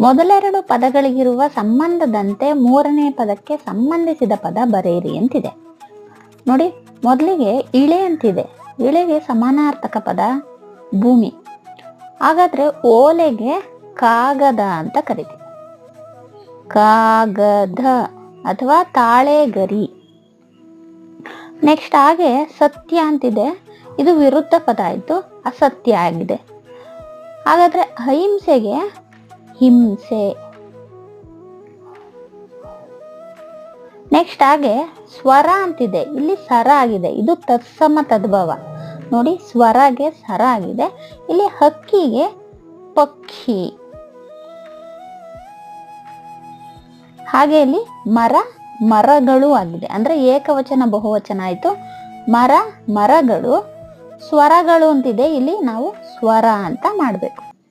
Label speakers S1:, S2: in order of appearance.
S1: ಮೊದಲೆರಡು ಪದಗಳಿಗಿರುವ ಸಂಬಂಧದಂತೆ ಮೂರನೇ ಪದಕ್ಕೆ ಸಂಬಂಧಿಸಿದ ಪದ ಬರೆಯಿರಿ ಅಂತಿದೆ. ನೋಡಿ, ಮೊದಲಿಗೆ ಇಳೆ ಅಂತಿದೆ. ಇಳೆಗೆ ಸಮಾನಾರ್ಥಕ ಪದ ಭೂಮಿ. ಹಾಗಾದ್ರೆ ಓಲೆಗೆ ಕಾಗದ ಅಂತ ಕರಿತೀವಿ. ಕಾಗದ ಅಥವಾ ತಾಳೆಗರಿ. ನೆಕ್ಸ್ಟ್ ಹಾಗೆ ಸತ್ಯ ಅಂತಿದೆ. ಇದು ವಿರುದ್ಧ ಪದ ಆಯಿತು, ಅಸತ್ಯ ಆಗಿದೆ. ಹಾಗಾದ್ರೆ ಅಹಿಂಸೆಗೆ ಹಿಂಸೆ. ನೆಕ್ಸ್ಟ್ ಹಾಗೆ ಸ್ವರ ಅಂತಿದೆ. ಇಲ್ಲಿ ಸರ ಆಗಿದೆ. ಇದು ತತ್ಸಮ ತದ್ಭವ. ನೋಡಿ, ಸ್ವರಗೆ ಸರ ಆಗಿದೆ. ಇಲ್ಲಿ ಹಕ್ಕಿಗೆ ಪಕ್ಷಿ. ಹಾಗೆ ಇಲ್ಲಿ ಮರ, ಮರಗಳು ಆಗಿದೆ. ಅಂದ್ರೆ ಏಕವಚನ, ಬಹುವಚನ ಆಯ್ತು. ಮರ, ಮರಗಳು, ಸ್ವರಗಳು ಅಂತಿದೆ. ಇಲ್ಲಿ ನಾವು ಸ್ವರ ಅಂತ ಮಾಡಬೇಕು.